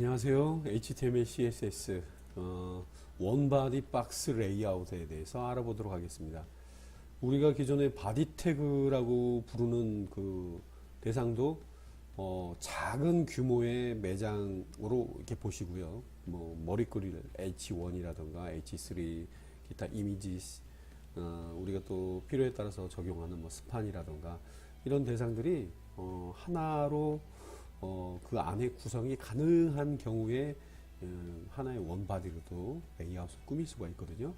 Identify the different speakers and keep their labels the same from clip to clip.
Speaker 1: 안녕하세요. HTML, CSS 어, 원바디 박스 레이아웃에 대해서 알아보도록 하겠습니다. 우리가 기존에 바디 태그라고 부르는 그 대상도 어, 작은 규모의 매장으로 이렇게 보시고요. 뭐 머리글을 H1이라든가 H3 기타 이미지 어, 우리가 또 필요에 따라서 적용하는 뭐 스판이라든가 이런 대상들이 어, 하나로 어, 그 안에 구성이 가능한 경우에 음, 하나의 원바디로도 레이아웃을 꾸밀 수가 있거든요.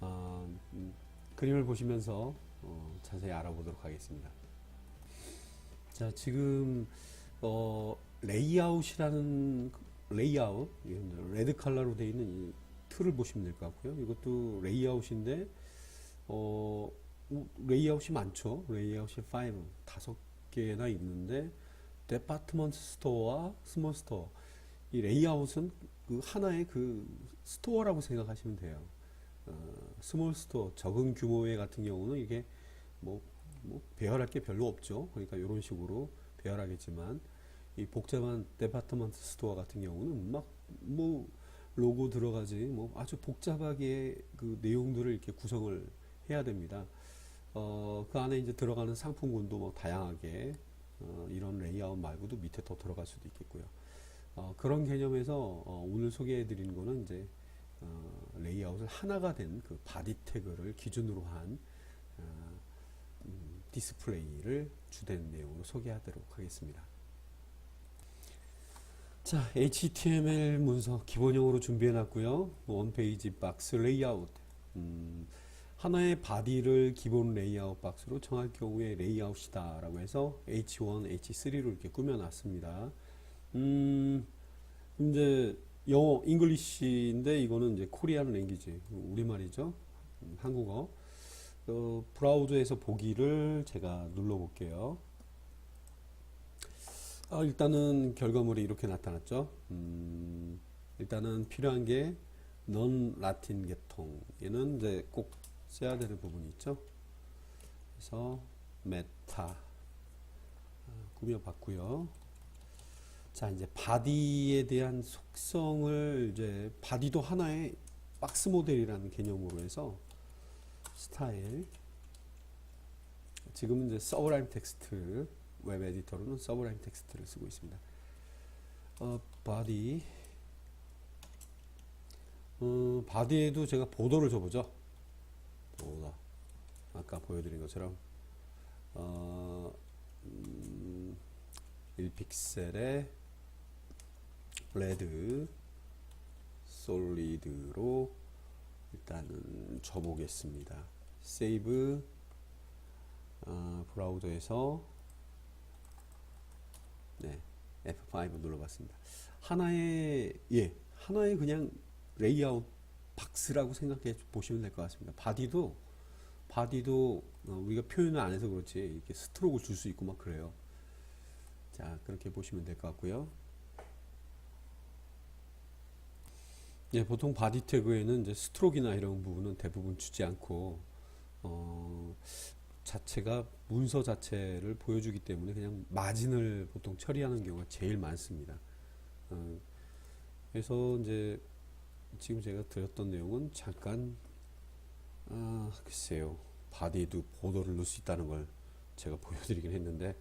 Speaker 1: 아, 음, 그림을 보시면서 어, 자세히 알아보도록 하겠습니다. 자, 지금 어, 레이아웃이라는 그 레이아웃, 레드 컬러로 되어 있는 이 틀을 보시면 될 것 같고요. 이것도 레이아웃인데 어, 우- 레이아웃이 많죠. 레이아웃이 5, 다섯 개나 있는데 데파트먼트 스토어와 스몰 스토어 이 레이아웃은 그 하나의 그 스토어라고 생각하시면 돼요. 어, 스몰 스토어 적은 규모의 같은 경우는 이게 뭐, 뭐 배열할 게 별로 없죠. 그러니까 이런 식으로 배열하겠지만 이 복잡한 데파트먼트 스토어 같은 경우는 막 뭐 로고 들어가지 뭐 아주 복잡하게 그 내용들을 이렇게 구성을 해야 됩니다. 어, 그 안에 이제 들어가는 상품군도 뭐 다양하게 어, 이런 레이아웃 말고도 밑에 더 들어갈 수도 있겠고요. 어, 그런 개념에서 어, 오늘 소개해 드리는 거는 이제 어, 레이아웃을 하나가 된 그 바디 태그를 기준으로 한 어, 음, 디스플레이를 주된 내용으로 소개하도록 하겠습니다. 자, HTML 문서 기본형으로 준비해 놨고요. 원페이지 박스 레이아웃. 음, 하나의 바디를 기본 레이아웃 박스로 정할 경우에 레이아웃이다 라고 해서 H1, H3로 이렇게 꾸며 놨습니다. 음, 이제 영어, 잉글리시인데 이거는 이제 코리안 랭귀지, 우리말이죠. 음, 한국어. 어, 브라우저에서 보기를 제가 눌러볼게요. 아, 일단은 결과물이 이렇게 나타났죠. 음, 일단은 필요한 게넌 라틴 계통. 얘는 이제 꼭 써야 되는 부분이 있죠. 그래서 메타 아, 꾸며봤고요. 자 이제 바디에 대한 속성을 이제 바디도 하나의 박스 모델이라는 개념으로 해서 스타일 지금은 이제 서브라임 텍스트 웹 에디터로는 서브라임 텍스트를 쓰고 있습니다. 어, 바디 어, 바디에도 제가 보도를 줘보죠. 보도 아까 보여드린 것처럼 어, 음, 1픽셀에 레드 솔리드로 일단은 줘보겠습니다. 세이브 어, 브라우저에서 네, F5 눌러봤습니다. 하나의 예 하나의 그냥 레이아웃 박스라고 생각해 보시면 될 것 같습니다. 바디도 바디도 어, 우리가 표현을 안 해서 그렇지 이렇게 스트로크를 줄수 있고 막 그래요. 자 그렇게 보시면 될 것 같고요. 예, 보통 바디 태그에는 이제 스트로크나 이런 부분은 대부분 주지 않고 어, 자체가 문서 자체를 보여주기 때문에 그냥 마진을 보통 처리하는 경우가 제일 많습니다. 어, 그래서 이제 지금 제가 드렸던 내용은 잠깐 아, 글쎄요 바디에도 보도를 넣을 수 있다는 걸 제가 보여드리긴 했는데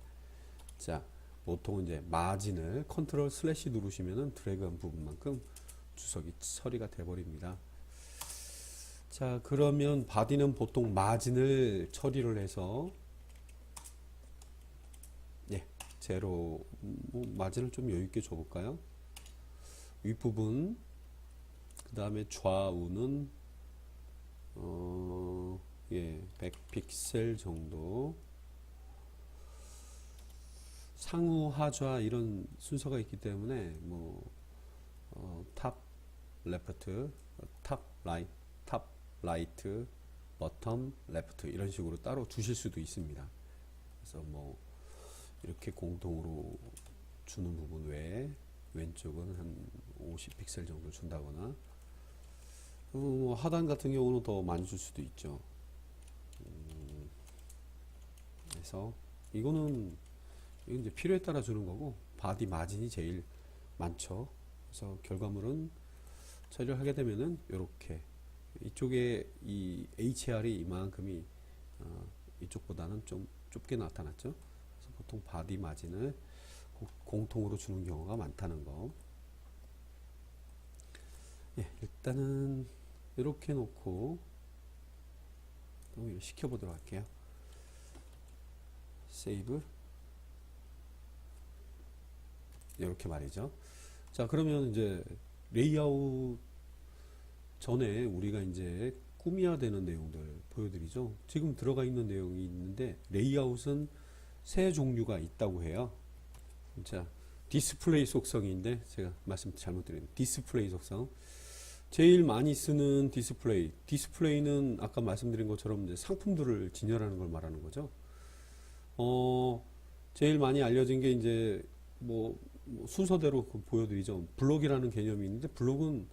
Speaker 1: 자 보통 이제 마진을 컨트롤 슬래시 누르시면은 드래그한 부분만큼 주석이 처리가 돼 버립니다. 자 그러면 바디는 보통 마진을 처리를 해서 예 제로 뭐 마진을 좀 여유 있게 줘볼까요? 윗부분 그 다음에 좌우는 어, 예, 100픽셀 정도 상우 하좌 이런 순서가 있기 때문에 뭐 어, 탑 레프트 탑 라이 탑 라이트 버텀 레프트 이런 식으로 따로 주실 수도 있습니다. 그래서 뭐 이렇게 공동으로 주는 부분 외에 왼쪽은 한 50픽셀 정도 준다거나 어, 뭐 하단 같은 경우는 더 많이 줄 수도 있죠. 음, 그래서 이거는 이제 필요에 따라 주는 거고 바디 마진이 제일 많죠. 그래서 결과물은 처리를 하게 되면은 이렇게 이쪽에 이 HR이 이만큼이 어, 이쪽보다는 좀 좁게 나타났죠. 그래서 보통 바디 마진을 고- 공통으로 주는 경우가 많다는 거. 예, 일단은 이렇게 놓고 또 시켜보도록 할게요. 세이브. 이렇게 말이죠. 자, 그러면 이제 레이아웃 전에 우리가 이제 꾸며야 되는 내용들 보여드리죠. 지금 들어가 있는 내용이 있는데 레이아웃은 세 종류가 있다고 해요. 자, 디스플레이 속성인데 제가 말씀 잘못 드렸네요. 디스플레이 속성. 제일 많이 쓰는 디스플레이. 디스플레이는 아까 말씀드린 것처럼 이제 상품들을 진열하는 걸 말하는 거죠. 어, 제일 많이 알려진 게 이제 뭐, 뭐 순서대로 그 보여드리죠. 블록이라는 개념이 있는데 블록은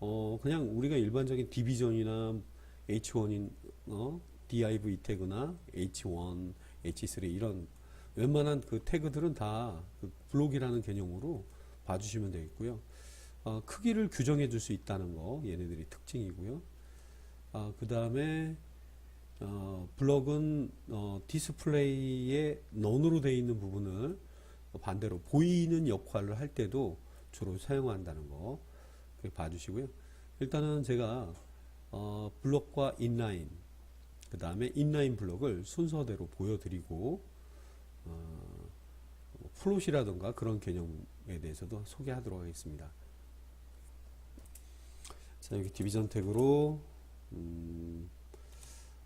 Speaker 1: 어, 그냥 우리가 일반적인 디비전이나 H1인 어, div 태그나 H1, H3 이런 웬만한 그 태그들은 다 그 블록이라는 개념으로 봐주시면 되겠고요. 어, 크기를 규정해 줄 수 있다는 거 얘네들이 특징이고요. 아, 그 다음에 어, 블럭은 어, 디스플레이에 넌으로 되어 있는 부분을 반대로 보이는 역할을 할 때도 주로 사용한다는 거 봐주시고요. 일단은 제가 어, 블럭과 인라인 그 다음에 인라인 블럭을 순서대로 보여드리고 어, 뭐 플롯이라든가 그런 개념에 대해서도 소개하도록 하겠습니다. 자 여기 디비전 태그로 음,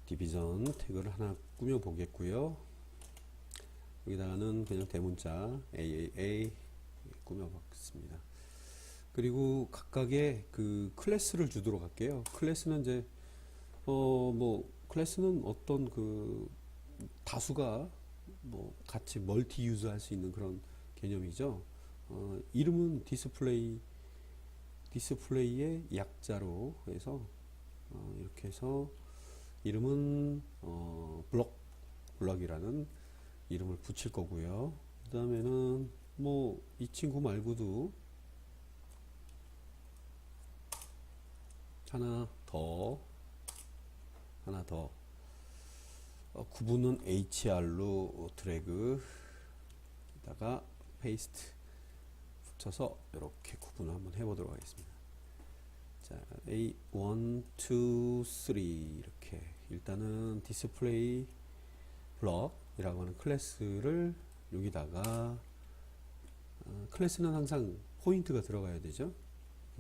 Speaker 1: 디비전 태그를 하나 꾸며 보겠고요. 여기다가는 그냥 대문자 AAA 꾸며 봤습니다. 그리고 각각의 그 클래스를 주도록 할게요. 클래스는 이제 어 뭐 클래스는 어떤 그 다수가 뭐 같이 멀티 유즈 할 수 있는 그런 개념이죠. 어 이름은 디스플레이 디스플레이의 약자로 해서 어 이렇게 해서 이름은 어 블럭 블럭이라는 이름을 붙일 거고요. 그 다음에는 뭐 이 친구 말고도 하나 더 하나 더 어, 구분은 HR로 드래그 에다가 페이스트 붙여서 이렇게 구분을 한번 해보도록 하겠습니다. 자, A 1, 2, 3 이렇게 일단은 디스플레이 블럭이라고 하는 클래스를 여기다가 어, 클래스는 항상 포인트가 들어가야 되죠.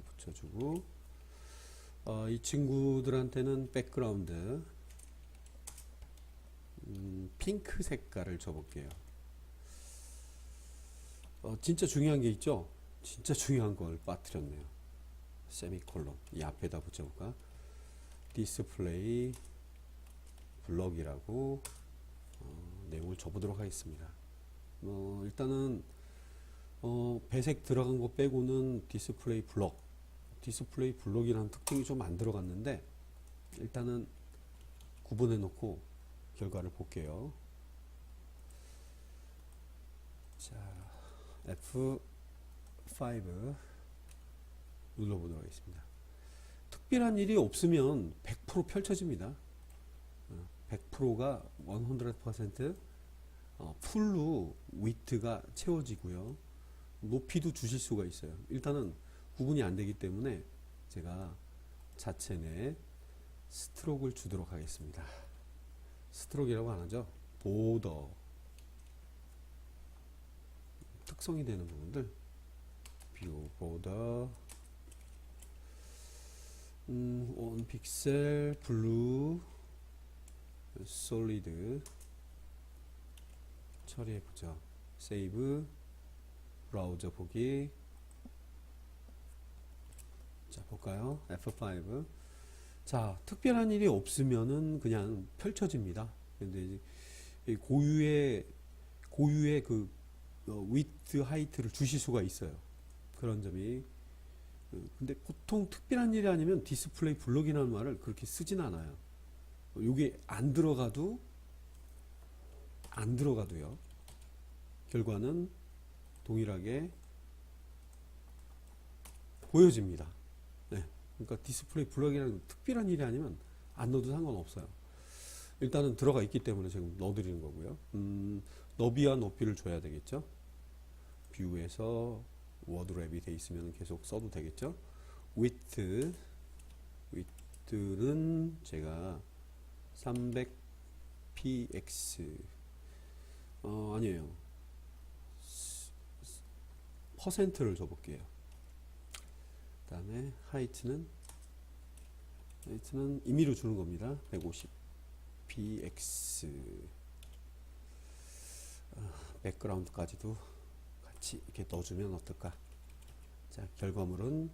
Speaker 1: 붙여주고 어, 이 친구들한테는 백그라운드 음, 핑크 색깔을 줘볼게요. 어, 진짜 중요한 게 있죠? 진짜 중요한 걸 빠뜨렸네요. 세미콜론 이 앞에다 붙여볼까? 디스플레이 블럭이라고 어, 내용을 줘보도록 하겠습니다. 어, 일단은 어, 배색 들어간 거 빼고는 디스플레이 블럭 디스플레이 블록이라는 특징이 좀 안 들어갔는데 일단은 구분해 놓고 결과를 볼게요. 자, F5 눌러보도록 하겠습니다. 특별한 일이 없으면 100% 펼쳐집니다. 100%가 100% 어, 풀로 위트가 채워지고요. 높이도 주실 수가 있어요. 일단은 구분이 안 되기 때문에 제가 자체 내 스트로크를 주도록 하겠습니다. 스트로크라고 안 하죠. 보더 특성이 되는 부분들 뷰 보더 음, 원 픽셀 블루 솔리드 처리해 보죠. 세이브 브라우저 보기 자, 볼까요? F5. 자, 특별한 일이 없으면은 그냥 펼쳐집니다. 근데 이제 이 고유의, 고유의 그, 어, 위트, 하이트를 주실 수가 있어요. 그런 점이. 어, 근데 보통 특별한 일이 아니면 디스플레이 블록이라는 말을 그렇게 쓰진 않아요. 요게 안 들어가도, 안 들어가도요. 결과는 동일하게 보여집니다. 네. 그러니까 디스플레이 블럭이라는 특별한 일이 아니면 안 넣어도 상관없어요. 일단은 들어가 있기 때문에 지금 넣어드리는 거고요. 음, 너비와 높이를 줘야 되겠죠. 뷰에서 워드랩이 돼 있으면 계속 써도 되겠죠. width, width는 제가 300px 어, 아니에요. 퍼센트를 줘볼게요. 그 다음에 하이트는 하이트는 임의로 주는 겁니다. 150 px 어, 백그라운드까지도 같이 이렇게 넣어주면 어떨까? 자 결과물은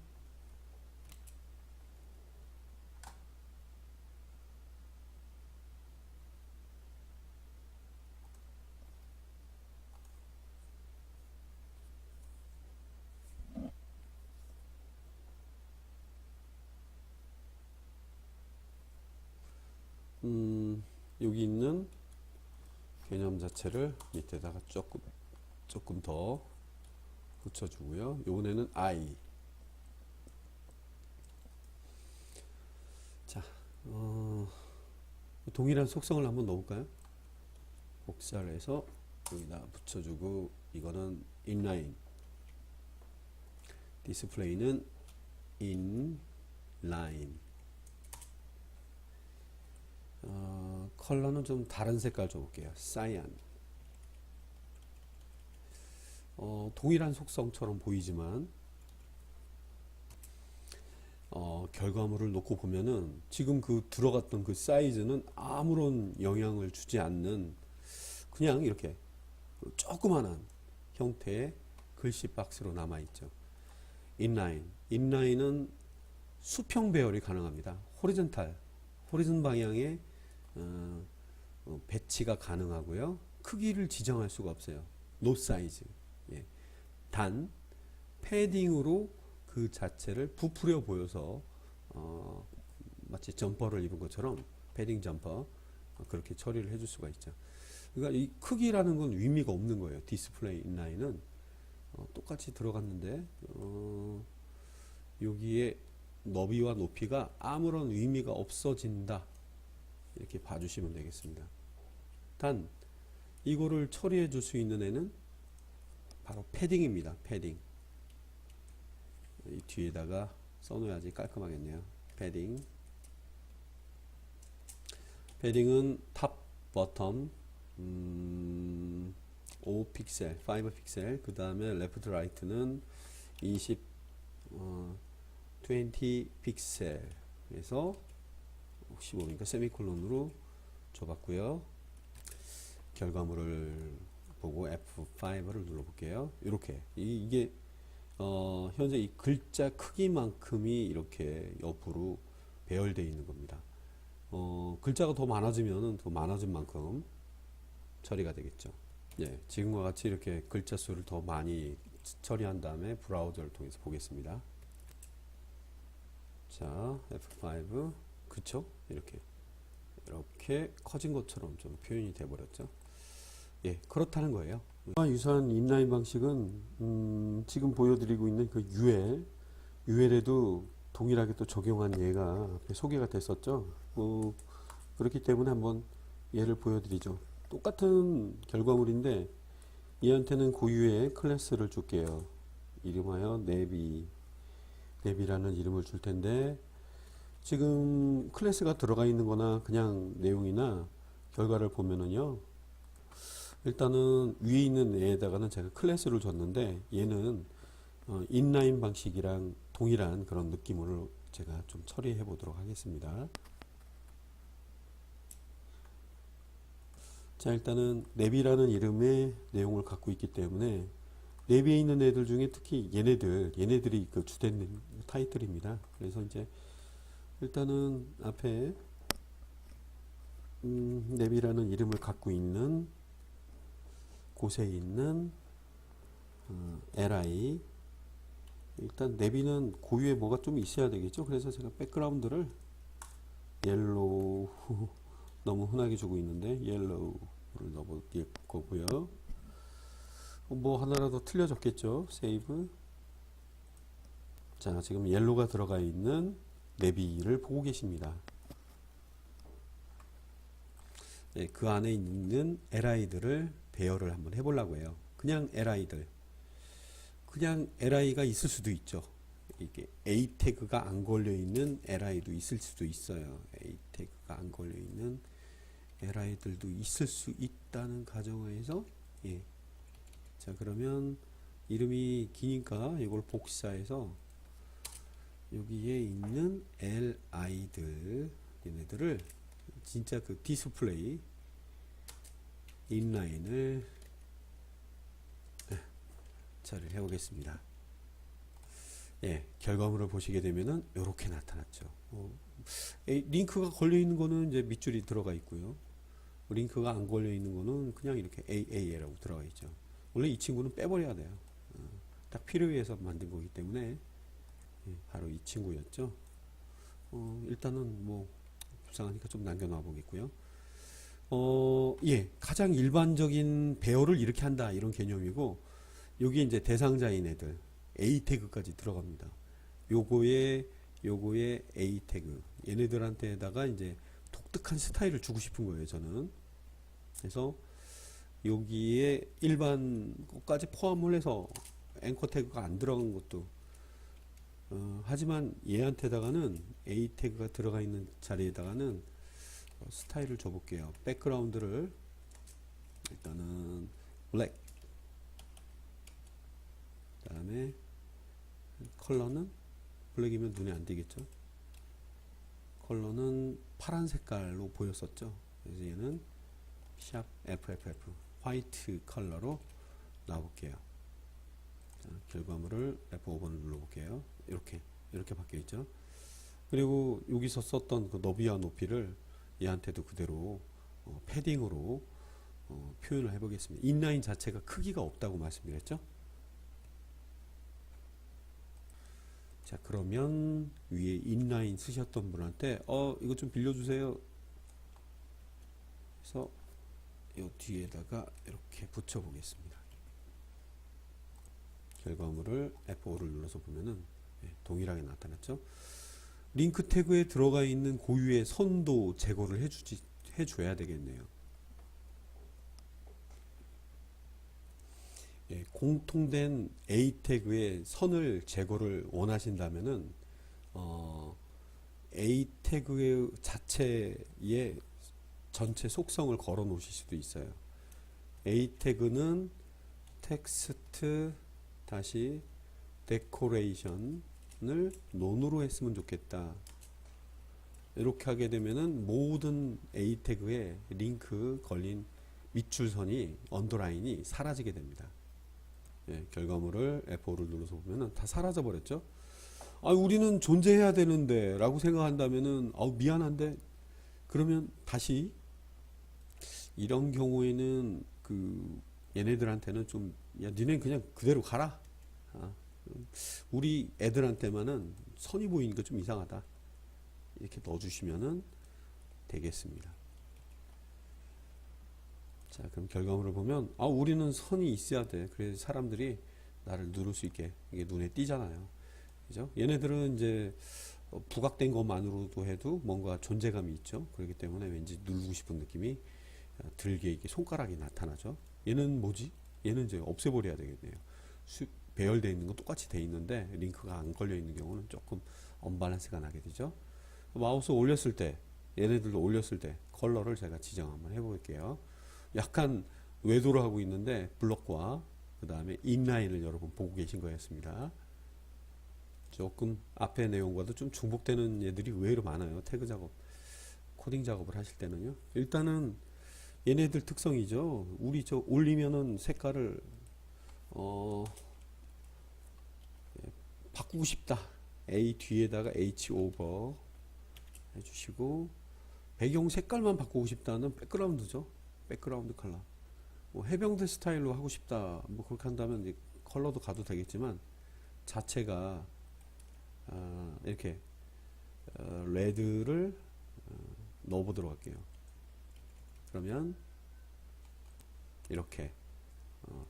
Speaker 1: 음, 여기 있는 개념 자체를 밑에다가 조금 조금 더 붙여주고요. 요번에는 I. 자, 어, 동일한 속성을 한번 넣을까요? 복사를 해서 여기다 붙여주고 이거는 inline. 디스플레이는 inline. 어, 컬러는 좀 다른 색깔 줘볼게요. 사이안. 어, 동일한 속성처럼 보이지만 어, 결과물을 놓고 보면은 지금 그 들어갔던 그 사이즈는 아무런 영향을 주지 않는 그냥 이렇게 조그만한 형태의 글씨 박스로 남아 있죠. 인라인. 인라인은 수평 배열이 가능합니다. 호리젠탈, 호리즌 방향의 어, 어, 배치가 가능하고요. 크기를 지정할 수가 없어요. 노 사이즈. 예. 단 패딩으로 그 자체를 부풀려 보여서 어, 마치 점퍼를 입은 것처럼 패딩 점퍼 어, 그렇게 처리를 해줄 수가 있죠. 그러니까 이 크기라는 건 의미가 없는 거예요. 디스플레이 인라인은 어, 똑같이 들어갔는데 어, 여기에 너비와 높이가 아무런 의미가 없어진다. 이렇게 봐주시면 되겠습니다. 단 이거를 처리해 줄 수 있는 애는 바로 패딩입니다. 패딩. 이 뒤에다가 써놓아야지 깔끔하겠네요. 패딩. 패딩은 탑, 버텀, 음, 5픽셀, 5픽셀. 그 다음에 레프트, 라이트는 20, 어, 20 픽셀. 그래서 15니까 세미콜론으로 줘봤고요. 결과물을 보고 F5를 눌러볼게요. 이렇게 이, 게 어, 현재 이 글자 크기만큼이 이렇게 옆으로 배열되어 있는 겁니다. 어, 글자가 더 많아지면 더 많아진 만큼 처리가 되겠죠. 예, 지금과 같이 이렇게 글자 수를 더 많이 처리한 다음에 브라우저를 통해서 보겠습니다. 자, F5 그쵸? 이렇게 이렇게 커진 것처럼 좀 표현이 돼 버렸죠. 예, 그렇다는 거예요. 유사한 인라인 방식은 음, 지금 보여드리고 있는 그 UL, UL에도 동일하게 또 적용한 예가 소개가 됐었죠. 뭐 그렇기 때문에 한번 예를 보여드리죠. 똑같은 결과물인데 얘한테는 고유의 클래스를 줄게요. 이름하여 네비, 네비라는 이름을 줄 텐데 지금 클래스가 들어가 있는 거나 그냥 내용이나 결과를 보면은요. 일단은 위에 있는 애에다가는 제가 클래스를 줬는데 얘는 어, 인라인 방식이랑 동일한 그런 느낌으로 제가 좀 처리해 보도록 하겠습니다. 자 일단은 랩이라는 이름의 내용을 갖고 있기 때문에 랩에 있는 애들 중에 특히 얘네들 얘네들이 그 주된 타이틀입니다. 그래서 이제 일단은 앞에 음, 랩이라는 이름을 갖고 있는 곳에 있는 어, li 일단 랩이는 고유의 뭐가 좀 있어야 되겠죠. 그래서 제가 백그라운드를 옐로우 너무 흔하게 주고 있는데 옐로우를 넣어볼 거고요. 뭐 하나라도 틀려졌겠죠. 세이브 자, 지금 옐로가 들어가 있는 내비를 보고 계십니다. 예, 그 안에 있는 li들을 배열을 한번 해보려고 해요. 그냥 li들. 그냥 li가 있을 수도 있죠. 이게 a 태그가 안 걸려 있는 li도 있을 수도 있어요. a 태그가 안 걸려 있는 li들도 있을 수 있다는 가정하에서 예. 자 그러면 이름이 기니까 이걸 복사해서 여기에 있는 li들 얘네들을 진짜 그 디스플레이 인라인을 처리를 해 보겠습니다. 예, 결과물을 보시게 되면은 이렇게 나타났죠. 어, 에, 링크가 걸려 있는 거는 이제 밑줄이 들어가 있고요. 링크가 안 걸려 있는 거는 그냥 이렇게 AA라고 들어가 있죠. 원래 이 친구는 빼버려야 돼요. 어, 딱 필요해서 만든 거기 때문에 예, 바로 이 친구였죠. 어, 일단은 뭐 불쌍하니까 좀 남겨놔 보겠고요. 어, 예, 가장 일반적인 배열을 이렇게 한다 이런 개념이고 여기 이제 대상자인 애들 A 태그까지 들어갑니다. 요거에 요거에 A 태그 얘네들한테다가 이제 독특한 스타일을 주고 싶은 거예요. 저는 그래서 여기에 일반 것까지 포함을 해서 앵커 태그가 안 들어간 것도 어, 하지만 얘한테다가는 A 태그가 들어가 있는 자리에다가는 어, 스타일을 줘볼게요. 백그라운드를 일단은 블랙 그 다음에 컬러는 블랙이면 눈에 안 띄겠죠. 컬러는 파란 색깔로 보였었죠. 그래서 얘는 샵 FFF 화이트 컬러로. 자, 결과물을 F5번을 눌러볼게요. 이렇게 이렇게 바뀌어 있죠. 그리고 여기서 썼던 그 너비와 높이를 얘한테도 그대로 어, 패딩으로 어, 표현을 해보겠습니다. 인라인 자체가 크기가 없다고 말씀드렸죠. 자 그러면 위에 인라인 쓰셨던 분한테 어 이거 좀 빌려주세요. 그래서 이 뒤에다가 이렇게 붙여 보겠습니다. 결과물을 F5를 눌러서 보면은 예, 동일하게 나타났죠. 링크 태그에 들어가 있는 고유의 선도 제거를 해주지 해줘야 되겠네요. 예, 공통된 A 태그의 선을 제거를 원하신다면은 어, A 태그의 자체의 전체 속성을 걸어 놓으실 수도 있어요. A 태그는 텍스트 다시 데코레이션 을 논으로 했으면 좋겠다. 이렇게 하게 되면은 모든 A 태그에 링크 걸린 밑줄선이 언더라인이 사라지게 됩니다. 예, 결과물을 F5를 눌러서 보면은 다 사라져 버렸죠. 아, 우리는 존재해야 되는데 라고 생각한다면은 아, 미안한데 그러면 다시 이런 경우에는 그 얘네들한테는 좀 야, 니네 그냥 그대로 가라. 아, 우리 애들한테만은 선이 보이니까 좀 이상하다. 이렇게 넣어주시면은 되겠습니다. 자, 그럼 결과물을 보면, 아, 우리는 선이 있어야 돼. 그래서 사람들이 나를 누를 수 있게 이게 눈에 띄잖아요. 그죠? 얘네들은 이제 어, 부각된 것만으로도 해도 뭔가 존재감이 있죠. 그렇기 때문에 왠지 누르고 싶은 느낌이 어, 들게 이게 손가락이 나타나죠. 얘는 뭐지? 얘는 이제 없애버려야 되겠네요. 수, 배열되어 있는 건 똑같이 돼 있는데 링크가 안 걸려 있는 경우는 조금 언밸런스가 나게 되죠. 마우스 올렸을 때 얘네들도 올렸을 때 컬러를 제가 지정 한번 해볼게요. 약간 외도를 하고 있는데 블록과 그 다음에 인라인을 여러분 보고 계신 거였습니다. 조금 앞의 내용과도 좀 중복되는 얘들이 의외로 많아요. 태그 작업, 코딩 작업을 하실 때는요. 일단은 얘네들 특성이죠. 우리 저 올리면은 색깔을 어 예, 바꾸고 싶다. A 뒤에다가 H 오버 해주시고 배경 색깔만 바꾸고 싶다는 백그라운드죠. 백그라운드 컬러. 뭐 해병대 스타일로 하고 싶다. 뭐 그렇게 한다면 이제 컬러도 가도 되겠지만 자체가 아, 이렇게 어, 레드를 어, 넣어보도록 할게요. 그러면 이렇게 어,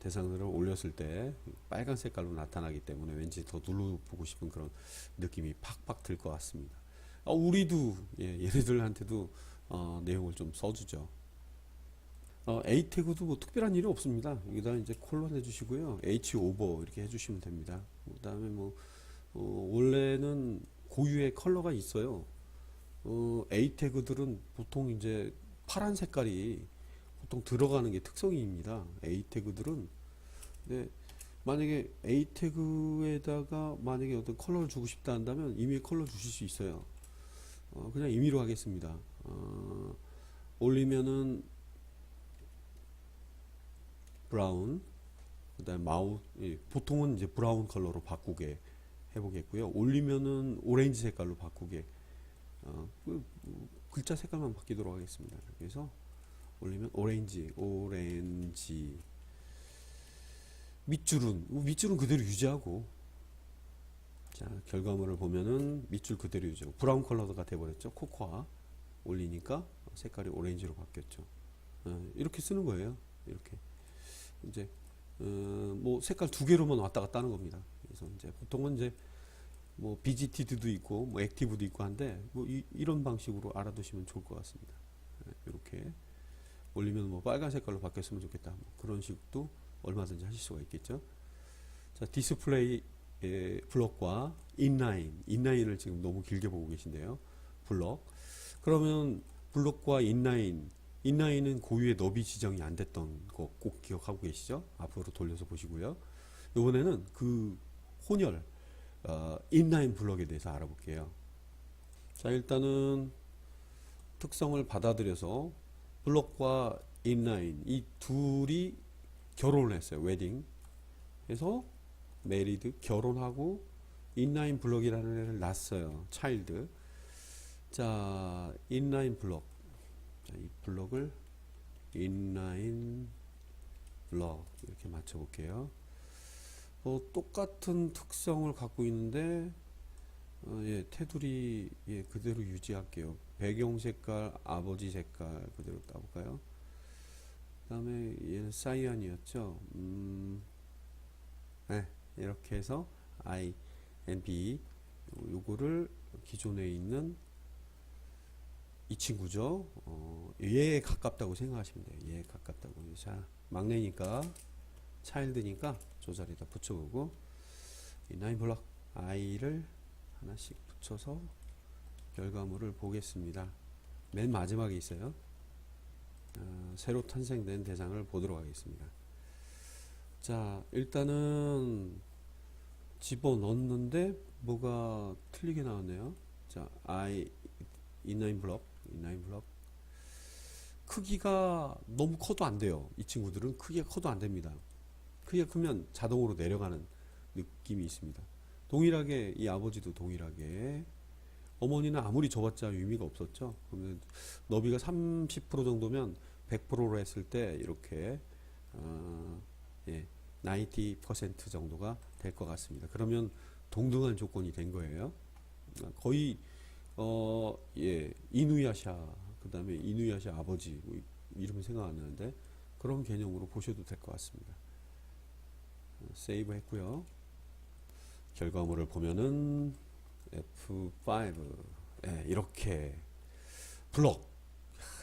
Speaker 1: 대상들을 올렸을 때 빨간 색깔로 나타나기 때문에 왠지 더 눌러보고 싶은 그런 느낌이 팍팍 들 것 같습니다. 아, 우리도 예, 얘네들한테도 어, 내용을 좀 써주죠. 어, A 태그도 뭐 특별한 일이 없습니다. 여기다 이제 콜론 해주시고요. H 오버 이렇게 해주시면 됩니다. 그 다음에 뭐 어, 원래는 고유의 컬러가 있어요. 어, A 태그들은 보통 이제 파란 색깔이 보통 들어가는 게 특성입니다. A 태그들은 근데 만약에 A 태그에다가 만약에 어떤 컬러를 주고 싶다 한다면 임의의 컬러 주실 수 있어요. 어, 그냥 임의로 하겠습니다. 어, 올리면은 브라운, 그다음 마우, 예, 보통은 이제 브라운 컬러로 바꾸게 해보겠고요. 올리면은 오렌지 색깔로 바꾸게 어, 그, 그 글자 색깔만 바뀌도록 하겠습니다. 그래서 올리면 오렌지, 오렌지. 밑줄은 뭐 밑줄은 그대로 유지하고 자 결과물을 보면은 밑줄 그대로 유지하고 브라운 컬러가 돼버렸죠. 코코아 올리니까 색깔이 오렌지로 바뀌었죠. 어, 이렇게 쓰는 거예요. 이렇게 이제 어, 뭐 색깔 두 개로만 왔다 갔다 하는 겁니다. 그래서 이제 보통은 이제 뭐 비지티드도 있고 뭐 액티브도 있고 한데 뭐 이, 런 방식으로 알아두시면 좋을 것 같습니다. 이렇게 올리면 뭐 빨간 색깔로 바뀌었으면 좋겠다. 뭐 그런 식도 얼마든지 하실 수가 있겠죠. 자 디스플레이 의 블럭과 인라인, 인라인을 지금 너무 길게 보고 계신데요. 블럭. 그러면 블럭과 인라인, 인라인은 고유의 너비 지정이 안 됐던 거 꼭 기억하고 계시죠? 앞으로 돌려서 보시고요. 이번에는 그 혼혈 어, 인라인 블럭에 대해서 알아볼게요. 자 일단은 특성을 받아들여서 블럭과 인라인 이 둘이 결혼을 했어요. 웨딩. 그래서 메리드 결혼하고 인라인 블럭이라는 애를 낳았어요. 차일드. 자 인라인 블럭. 자, 이 블럭을 인라인 블럭 이렇게 맞춰 볼게요. 어, 똑같은 특성을 갖고 있는데 어, 예, 테두리 예, 그대로 유지할게요. 배경 색깔, 아버지 색깔 그대로 따볼까요? 그 다음에 얘는 사이안이었죠. 음, 네, 이렇게 해서 I and B 요거를 기존에 있는 이 친구죠. 어, 얘에 가깝다고 생각하시면 돼요. 얘에 가깝다고. 자, 막내니까 차일드니까 저 자리에다 붙여보고 인라인 블럭 i를 하나씩 붙여서 결과물을 보겠습니다. 맨 마지막에 있어요. 어, 새로 탄생된 대상을 보도록 하겠습니다. 자, 일단은 집어 넣는데 뭐가 틀리게 나왔네요. 자, i 인라인 블럭, 인라인 블럭 크기가 너무 커도 안 돼요. 이 친구들은 크기가 커도 안 됩니다. 크기가 크면 자동으로 내려가는 느낌이 있습니다. 동일하게 이 아버지도 동일하게 어머니는 아무리 접었자 의미가 없었죠. 그러면 너비가 30% 정도면 100%로 했을 때 이렇게 어, 예, 90% 정도가 될 것 같습니다. 그러면 동등한 조건이 된 거예요. 거의 어, 예, 이누야샤 그다음에 이누야샤 아버지 뭐 이름은 생각 안 나는데 그런 개념으로 보셔도 될 것 같습니다. 세이브 했고요. 결과물을 보면은 F5 예, 이렇게 블럭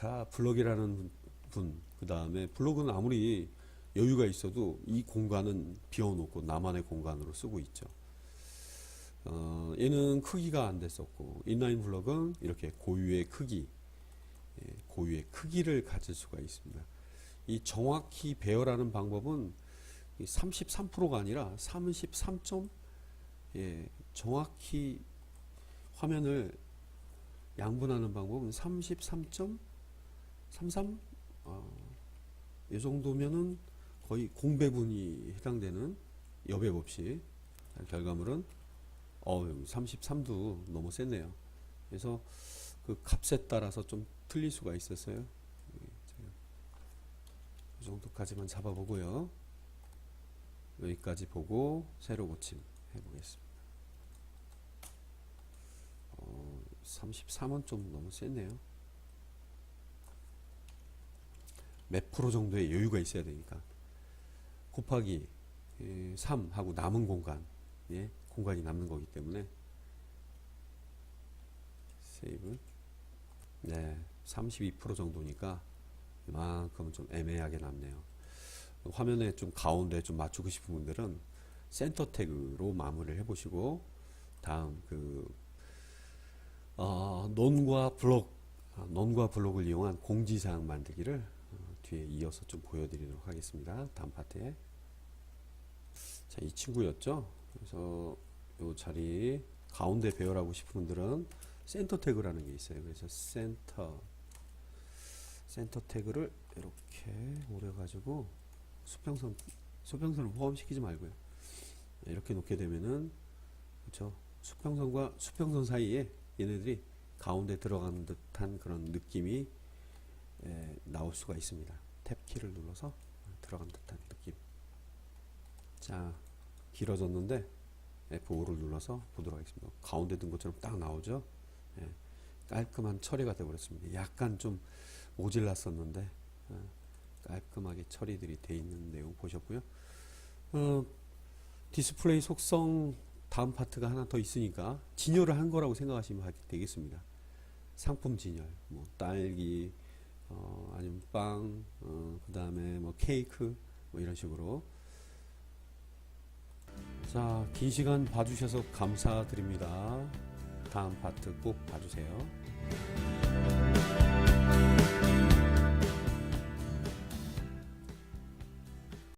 Speaker 1: 아, 블럭이라는 분, 그 다음에 블럭은 아무리 여유가 있어도 이 공간은 비워놓고 나만의 공간으로 쓰고 있죠. 어, 얘는 크기가 안 됐었고 인라인 블럭은 이렇게 고유의 크기, 예, 고유의 크기를 가질 수가 있습니다. 이 정확히 배열하는 방법은 33%가 아니라 33점 예, 정확히 화면을 양분하는 방법은 33.33 어, 이 정도면은 거의 공배분이 해당되는 여백 없이 결과물은 어 33도 너무 셌네요. 그래서 그 값에 따라서 좀 틀릴 수가 있었어요. 이 정도까지만 잡아보고요. 여기까지 보고 새로 고침 해보겠습니다. 어, 33은 좀 너무 세네요. 몇 프로 정도의 여유가 있어야 되니까. 곱하기 3 하고 남은 공간, 예, 공간이 남는 거기 때문에 세이브. 네, 32% 정도니까 이만큼은 좀 애매하게 남네요. 화면에 좀 가운데 좀 맞추고 싶은 분들은 센터 태그로 마무리를 해보시고 다음 그 어, 논과 블록 아, 논과 블록을 이용한 공지사항 만들기를 어, 뒤에 이어서 좀 보여드리도록 하겠습니다. 다음 파트에 자, 이 친구였죠. 그래서 요 자리 가운데 배열하고 싶은 분들은 센터 태그라는 게 있어요. 그래서 센터 센터 태그를 이렇게 오려가지고 수평선 수평선을 포함시키지 말고요. 이렇게 놓게 되면은 그렇죠. 수평선과 수평선 사이에 얘네들이 가운데 들어가는 듯한 그런 느낌이 에, 나올 수가 있습니다. 탭 키를 눌러서 들어간 듯한 느낌. 자, 길어졌는데 F5를 눌러서 보도록 하겠습니다. 가운데 든 것처럼 딱 나오죠. 예, 깔끔한 처리가 되어버렸습니다. 약간 좀 모질랐었는데 어, 깔끔하게 처리들이 돼 있는 내용 보셨고요. 어, 디스플레이 속성 다음 파트가 하나 더 있으니까 진열을 한 거라고 생각하시면 되겠습니다. 상품 진열, 뭐 딸기, 어, 아니면 빵, 어, 그 다음에 뭐 케이크, 뭐 이런 식으로. 자, 긴 시간 봐주셔서 감사드립니다. 다음 파트 꼭 봐주세요.